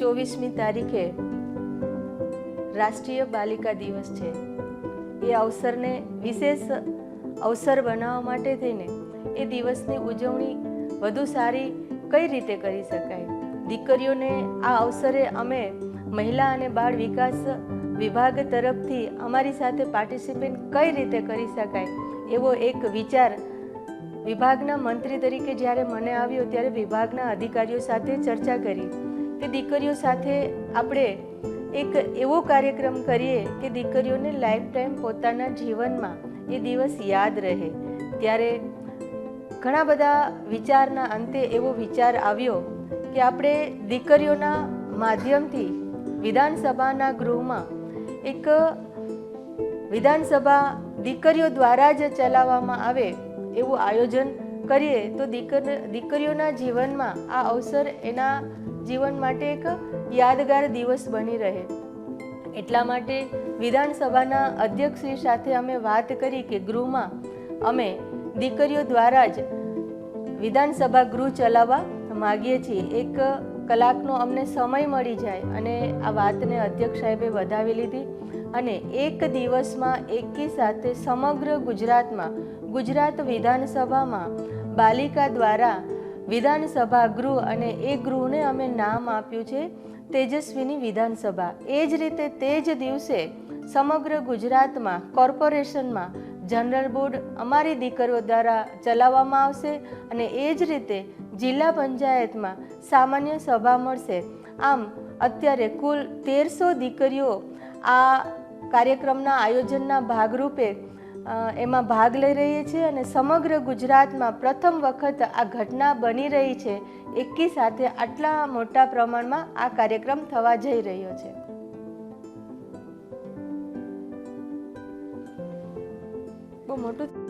ચોવીસમી તારીખે રાષ્ટ્રીય બાલિકા દિવસ છે. એ અવસરને વિશેષ અવસર બનાવવા માટે થઈને એ દિવસની ઉજવણી વધુ સારી કઈ રીતે કરી શકાય? દીકરીઓને આ અવસરે અમે મહિલા અને બાળ વિકાસ વિભાગ તરફથી અમારી સાથે પાર્ટિસિપેટ કઈ રીતે કરી શકાય? એવો એક વિચાર વિભાગના મંત્રી તરીકે જ્યારે મને આવ્યો ત્યારે વિભાગના અધિકારીઓ સાથે ચર્ચા કરી. કે દીકરીઓ સાથે આપણે એક એવો કાર્યક્રમ કરીએ કે દીકરીઓને લાઈફ ટાઈમ પોતાના જીવનમાં એ દિવસ યાદ રહે. ત્યારે ઘણા બધા વિચારના અંતે એવો વિચાર આવ્યો કે આપણે દીકરીઓના માધ્યમથી વિધાનસભાના ગૃહમાં એક વિધાનસભા દીકરીઓ દ્વારા જ ચલાવવામાં આવે એવું આયોજન કરીએ તો દીકર દીકરીઓના જીવનમાં આ અવસર એના જીવન માટે એક યાદગાર દિવસ બની રહે. એટલા માટે વિધાનસભાના અધ્યક્ષશ્રી સાથે અમે વાત કરી કે ગૃહમાં અમે દીકરીઓ દ્વારા જ વિધાનસભા ગૃહ ચલાવવા માગીએ છીએ. એક કલાકનો અમને સમય મળી જાય અને આ વાતને અધ્યક્ષ સાહેબે વધાવી લીધી અને એક દિવસમાં એકી સાથે સમગ્ર ગુજરાતમાં ગુજરાત વિધાનસભામાં બાલિકા દ્વારા વિધાનસભા ગૃહ અને એ ગૃહને અમે નામ આપ્યું છે તેજસ્વીની વિધાનસભા. એ જ રીતે તે જ દિવસે સમગ્ર ગુજરાતમાં, કોર્પોરેશનમાં, જનરલ બોર્ડ અમારી દીકરીઓ દ્વારા ચલાવવામાં આવશે અને એ જ રીતે જિલ્લા પંચાયતમાં સામાન્ય સભા મળશે. આમ, અત્યારે કુલ તેરસો દીકરીઓ આ કાર્યક્રમના આયોજનના ભાગરૂપે એમાં ભાગ લઈ રહીએ છીએ અને સમગ્ર ગુજરાતમાં પ્રથમ વખત આ ઘટના બની રહી છે. એકી સાથે આટલા મોટા પ્રમાણમાં આ કાર્યક્રમ થવા જઈ રહ્યો છે. બહુ મોટું